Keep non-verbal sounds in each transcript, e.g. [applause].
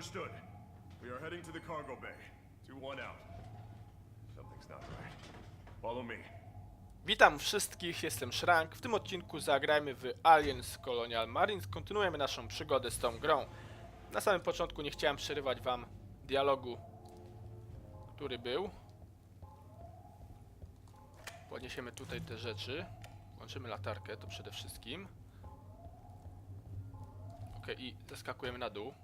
Understood. We are heading to the cargo bay. 2-1 out. Something's not right. Follow me. Witam wszystkich, jestem Shrank. W tym odcinku zagrajmy w Aliens Colonial Marines. Kontynuujemy naszą przygodę z tą grą. Na samym początku nie chciałem przerywać wam dialogu, który był. Podniesiemy tutaj te rzeczy. Włączymy latarkę, to przede wszystkim. Ok, i zeskakujemy na dół.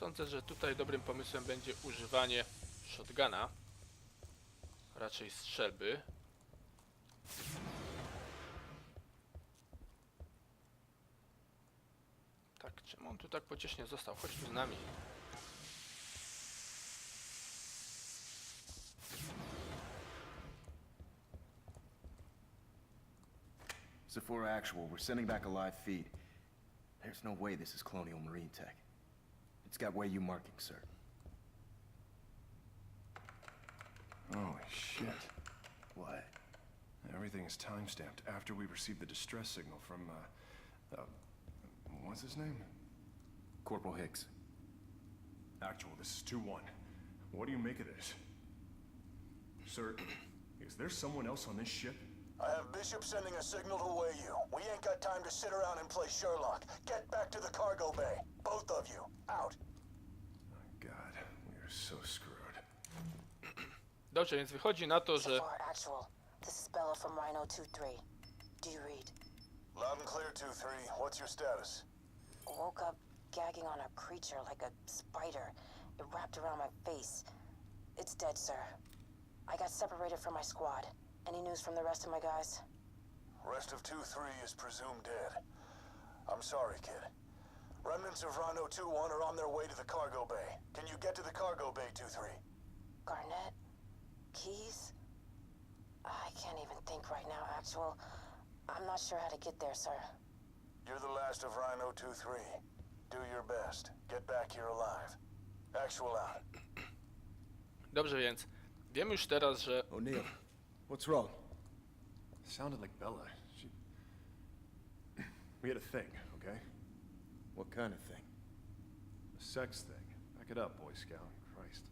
Sądzę, że tutaj dobrym pomysłem będzie używanie shotguna raczej strzelby. Tak, czemu on tu tak pociesznie został? Chodź tu z nami. Sephora Actual, we're sending back a live feed. There's no way this is Colonial Marine Tech. It's got way you markings, sir. Holy shit. What? Everything is timestamped after we received the distress signal from, uh, uh, what's his name? Corporal Hicks. Actual, this is 2-1. What do you make of this? Sir, is there someone else on this ship? I have Bishop sending a signal to weigh you. We ain't got time to sit around and play Sherlock. Get back to the cargo bay. Both of you. Out. God, we are so screwed. [clears throat] Dobrze, więc wychodzi na to, że Safar Actual. This is Bella from Rhino 2-3. Do you read? Loud and clear, 2-3. What's your status? Woke up gagging on a creature like a spider. It wrapped around my face. It's dead, sir. I got separated from my squad. Any news from the rest of my guys? Rest of 2-3 is presumed dead. I'm sorry, kid. Remnants of Rhino 2-1 are on their way to the cargo bay. Can you get to the cargo bay, 2-3? Garnett? Keys? I can't even think right now, Actual. I'm not sure how to get there, sir. You're the last of Rhino 2-3. Do your best. Get back here alive. Actual out. Dobrze, więc wiemy już teraz, że O'Neill, what's wrong? Sounded like Bella. She... [clears throat] We had a thing, okay? What kind of thing? A sex thing. Back it up, Boy Scout. Christ.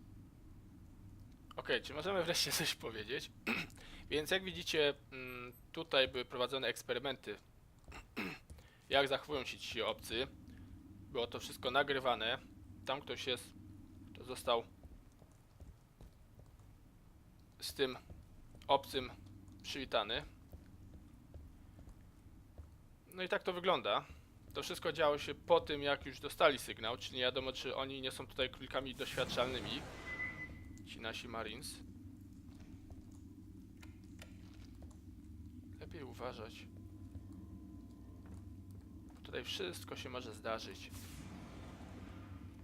Okej, czy możemy wreszcie coś powiedzieć? [clears throat] Więc jak widzicie, mm, tutaj były prowadzone eksperymenty. [clears throat] jak zachowują się ci obcy. Było to wszystko nagrywane. Tam ktoś jest, to został z tym obcym przywitany. No i tak to wygląda. To wszystko działo się po tym, jak już dostali sygnał, czyli nie wiadomo, czy oni nie są tutaj królikami doświadczalnymi ci nasi Marines. Lepiej uważać. Tutaj wszystko się może zdarzyć.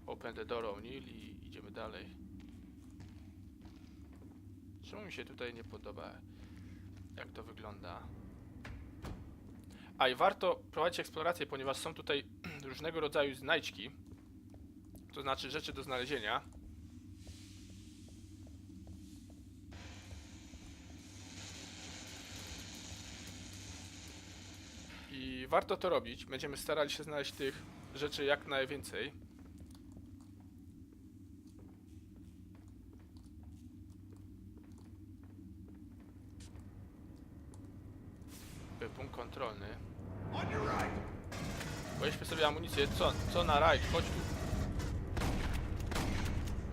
Open the door O'Neill i idziemy dalej. Czemu mi się tutaj nie podoba, jak to wygląda? A i warto prowadzić eksplorację, ponieważ są tutaj [clears throat] różnego rodzaju znajdźki. To znaczy rzeczy do znalezienia. I warto to robić. Będziemy starali się znaleźć tych rzeczy jak najwięcej. Był Punkt kontrolny. Weźmy sobie amunicję. Co, co na rajd? Chodź tu.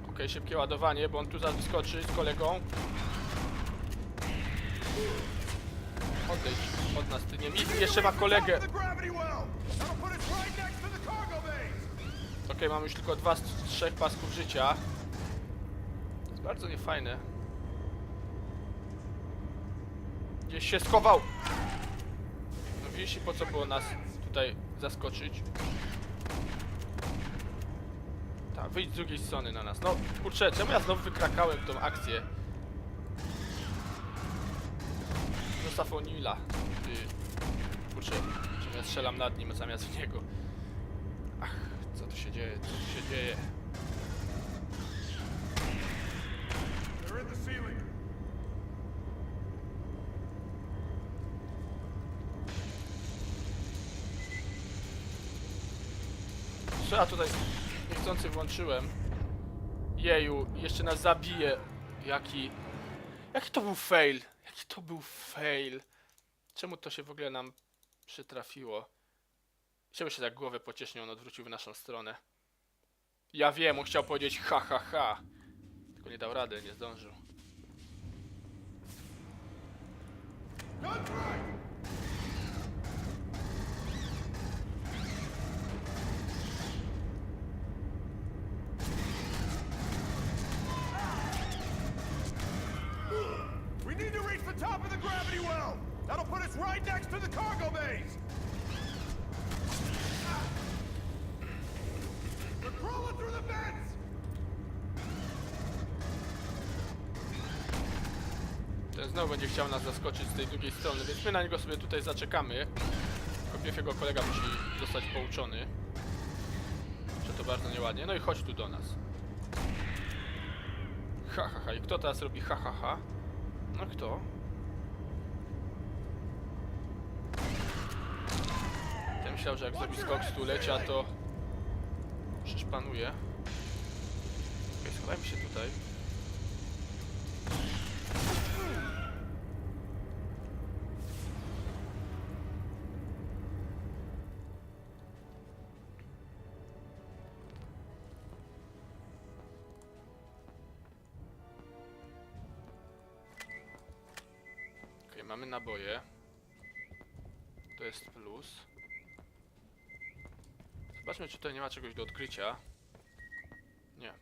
Okej, szybkie ładowanie, bo on tu zaraz z kolegą. Odejdź od nas, ty nie mi. Jeszcze ma kolegę. Okej, mam już tylko dwa z trzech pasków życia. To jest bardzo niefajne. Gdzieś się schował! No widzisz, po co było nas tutaj zaskoczyć? Tak, wyjdź z drugiej strony na nas. No, kurczę, czemu ja znowu wykrakałem tą akcję? Zostaw O'Neilla. Kurczę, czemu ja strzelam nad nim zamiast w niego? Ach, co tu się dzieje? Co tu się dzieje? They're in the ceiling! Co ja tutaj niechcący włączyłem? Jeju, jeszcze nas zabije. Jaki... Jaki to był fail? Jaki to był fail? Czemu to się w ogóle nam przytrafiło? Czemu się tak głowę pociesznie on odwrócił w naszą stronę? Ja wiem, on chciał powiedzieć ha ha ha. Tylko nie dał rady, nie zdążył. We need to reach the top of the gravity well! That'll put us right next to the cargo bays! We're crawling through the vents! Ten znowu będzie chciał nas zaskoczyć z tej drugiej strony, więc my na niego sobie tutaj zaczekamy. Tylko pierw jego kolega musi zostać pouczony. Że to bardzo nieładnie. No i chodź tu do nas. Ha ha ha. I kto teraz robi ha ha ha? No kto? Myślał, że jak zrobi skok stulecia, to przyszpanuje. Okej, schowajmy się tutaj. Mamy naboje. To jest plus. Zobaczmy, czy tutaj nie ma czegoś do odkrycia. Nie.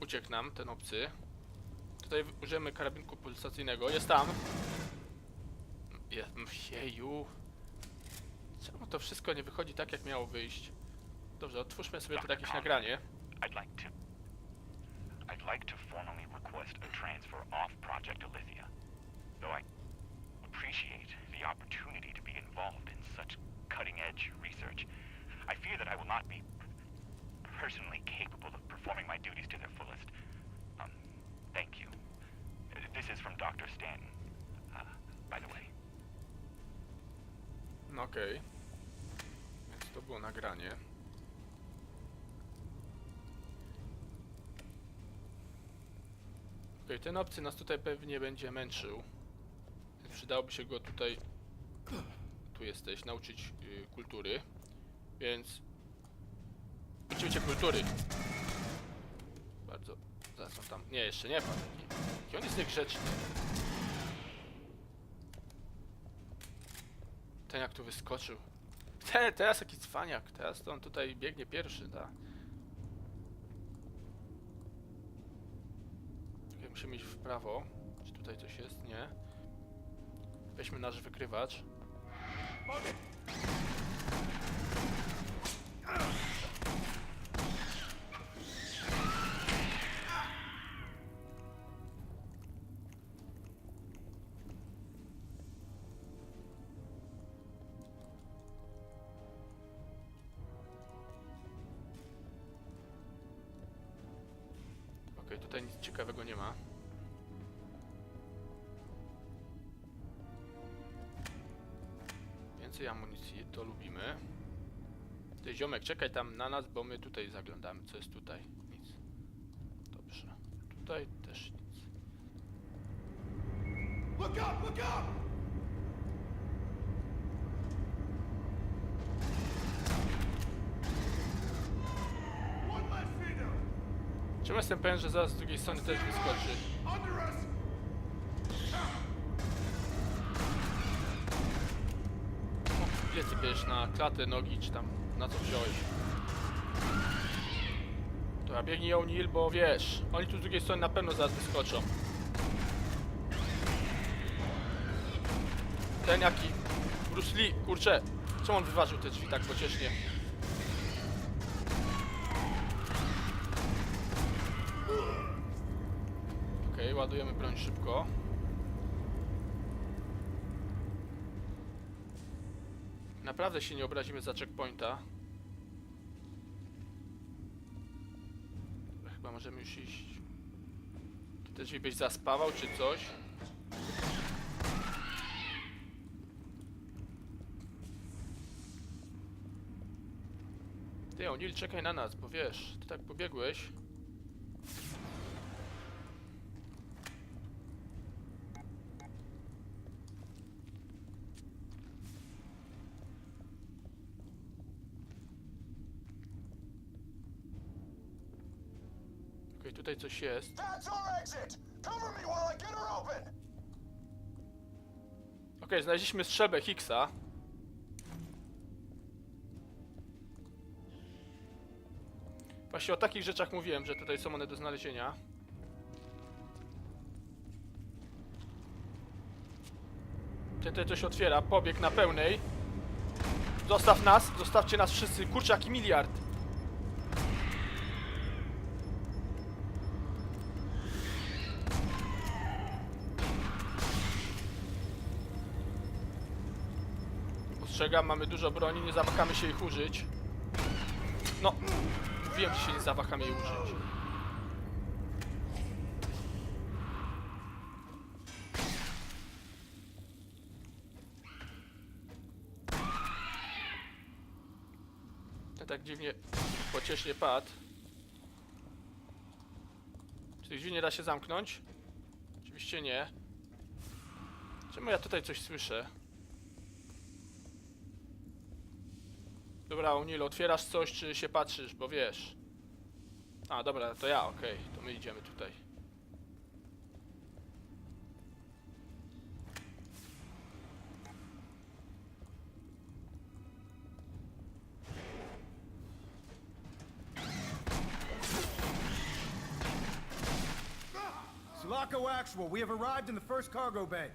Uciekł nam ten obcy. Tutaj użyjemy karabinku pulsacyjnego. Jest tam. Je- Jeju. Czemu to wszystko nie wychodzi tak, jak miało wyjść? Dobrze, otwórzmy sobie tu jakieś nagranie. I'd like to. I'd like to formally request a transfer off Project Alithia. Though I appreciate the opportunity to be involved in such cutting edge research, I fear that I will not be personally capable of performing my duties to their fullest. Um, thank you. This is from Dr. Stanton, uh, by the way. Okej. Więc to było nagranie. Ten obcy nas tutaj pewnie będzie męczył. Więc przydałoby się go tutaj... Tu jesteś, nauczyć y, kultury. Więc... Uczymy cię kultury. Bardzo... Zaraz on tam... Nie, jeszcze nie pan. Jaki on jest niegrzeczny. Ten jak tu wyskoczył. Te, teraz jaki cwaniak. Teraz to on tutaj biegnie pierwszy, da. Musimy iść w prawo. Czy tutaj coś jest? Nie. Weźmy nasz wykrywacz. Okej, ciekawego nie ma. Więcej amunicji, to lubimy. Ty ziomek, czekaj tam na nas, bo my tutaj zaglądamy. Co jest tutaj? Nic. Dobrze. Tutaj też nic. Look up, look up! Czemu jestem pewien, że zaraz z drugiej strony też wyskoczy? O, Ile ty bierzesz na klatę, nogi, czy tam na co wziąłeś? Ja biegnij O'Neill, bo wiesz, oni tu z drugiej strony na pewno zaraz wyskoczą. Ten jaki? Bruce Lee, kurczę, czemu on wyważył te drzwi tak pociesznie? Okej, ładujemy broń szybko. Naprawdę się nie obrazimy za checkpointa. Chyba możemy już iść Te drzwi byś zaspawał czy coś? Ty, O'Neill, czekaj na nas, bo wiesz, ty tak pobiegłeś. Okej, tutaj coś jest. That's our exit! Cover me while I get her open! Okej, znaleźliśmy strzelbę Higgsa. Właśnie o takich rzeczach mówiłem, że tutaj są one do znalezienia. Ten tutaj coś otwiera, pobieg na pełnej. Zostaw nas, zostawcie nas wszyscy, kurczaki miliard. Ostrzegam, mamy dużo broni, nie zawahamy się ich użyć. No, wiem, że się nie zawahamy jej użyć. Ten tak dziwnie pociesznie padł. Czy tych drzwi nie da się zamknąć? Oczywiście nie. Czemu ja tutaj coś słyszę? Dobra, O'Neill, otwierasz coś, czy się patrzysz, bo wiesz. A, dobra, to ja, okej, to my idziemy tutaj. Sulaco Actual, we have arrived in the first cargo bay.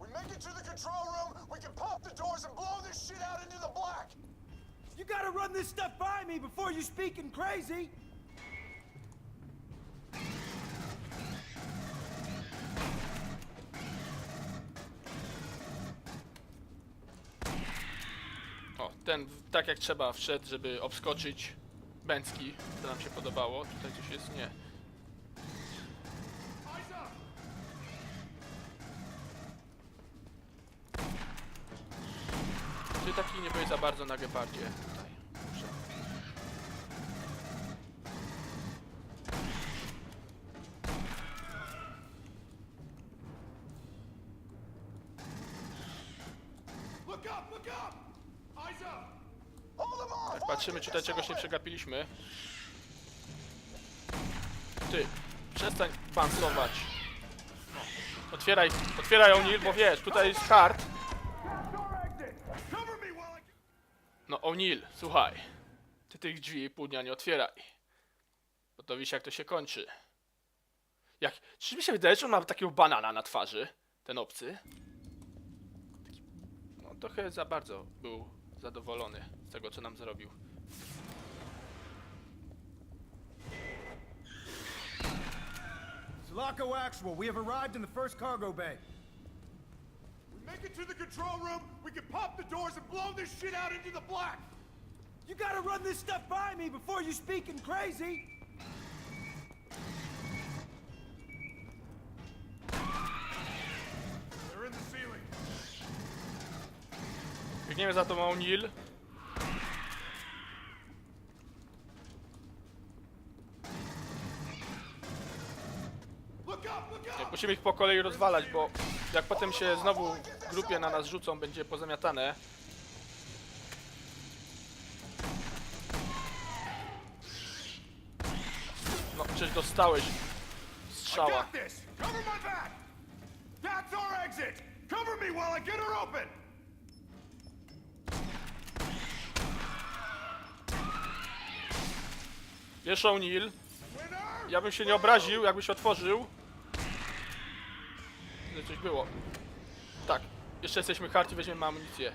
We make it to the control room, we can pop the doors and blow this shit out into the black! You gotta run this stuff by me before you speaking crazy! O, ten w- tak jak trzeba wszedł, żeby obskoczyć Bęcki. To nam się podobało. Tutaj coś jest? Nie. Ty taki nie byłeś za bardzo na gepardzie. Tak, patrzymy, czy tutaj czegoś nie przegapiliśmy. Ty, przestań bansować. No. Otwieraj, otwieraj O'Neill, bo wiesz, tutaj jest hard. No O'Neill, słuchaj. Ty tych drzwi pół dnia nie otwieraj. Bo to wiesz jak to się kończy. Jak, czy mi się wydaje, że on ma takiego banana na twarzy? Ten obcy? Taki, no trochę za bardzo był zadowolony z tego, co nam zrobił. Sulaco Actual, we have arrived in the first cargo bay. We make it to the control room, we can pop the doors and blow this shit out into the black! You gotta run this stuff by me before you speaking crazy! They're in the ceiling. Biegniemy za tobą O'Neill. Look up, look up! Musimy ich po kolei rozwalać, bo jak potem się znowu grupie na nas rzucą, będzie pozamiatane. No, przecież dostałeś strzała. Wiesz, O'Neill, ja bym się nie obraził, jakbyś otworzył. Ile coś było. Tak, jeszcze jesteśmy hard i weźmiemy amunicję.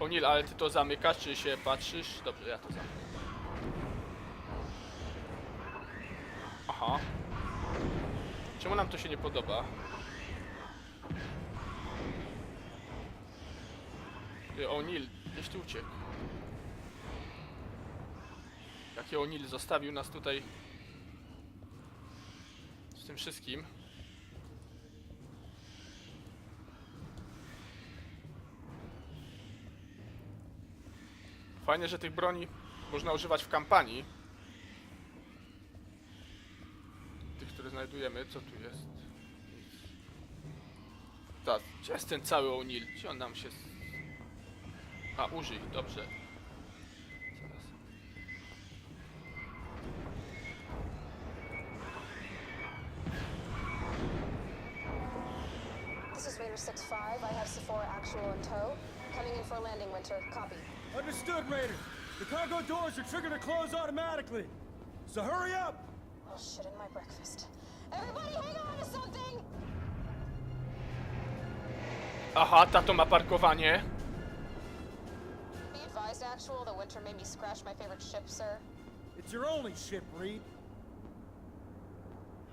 O'Neill, ale ty to zamykasz, czy się patrzysz? Dobrze, ja to zamknę. Aha. Czemu nam to się nie podoba? Ty, O'Neill, gdzieś ty uciekł. Jaki O'Neill zostawił nas tutaj tym wszystkim. Fajnie, że tych broni można używać w kampanii. Tych, które znajdujemy. Co tu jest? Tak, gdzie jest ten cały O'Neill? Gdzie on nam się... A, użyj, dobrze. The cargo doors are triggered to close automatically. So hurry up! Oh, shit in my breakfast. Everybody hang on to something! Aha, tato ma parkowanie. Be advised, Actual, the Winter made me scratch my favorite ship, sir. It's your only ship, Reed.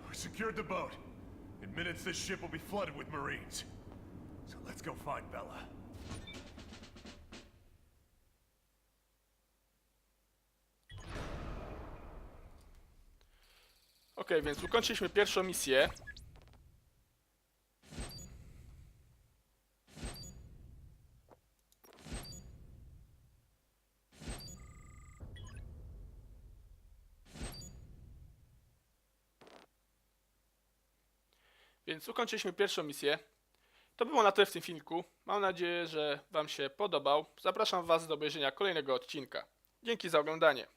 We secured the boat. In minutes, this ship will be flooded with Marines. So let's go find Bella. Okej, więc ukończyliśmy pierwszą misję. Więc ukończyliśmy pierwszą misję. To było na tyle w tym filmiku. Mam nadzieję, że Wam się podobał. Zapraszam Was do obejrzenia kolejnego odcinka. Dzięki za oglądanie.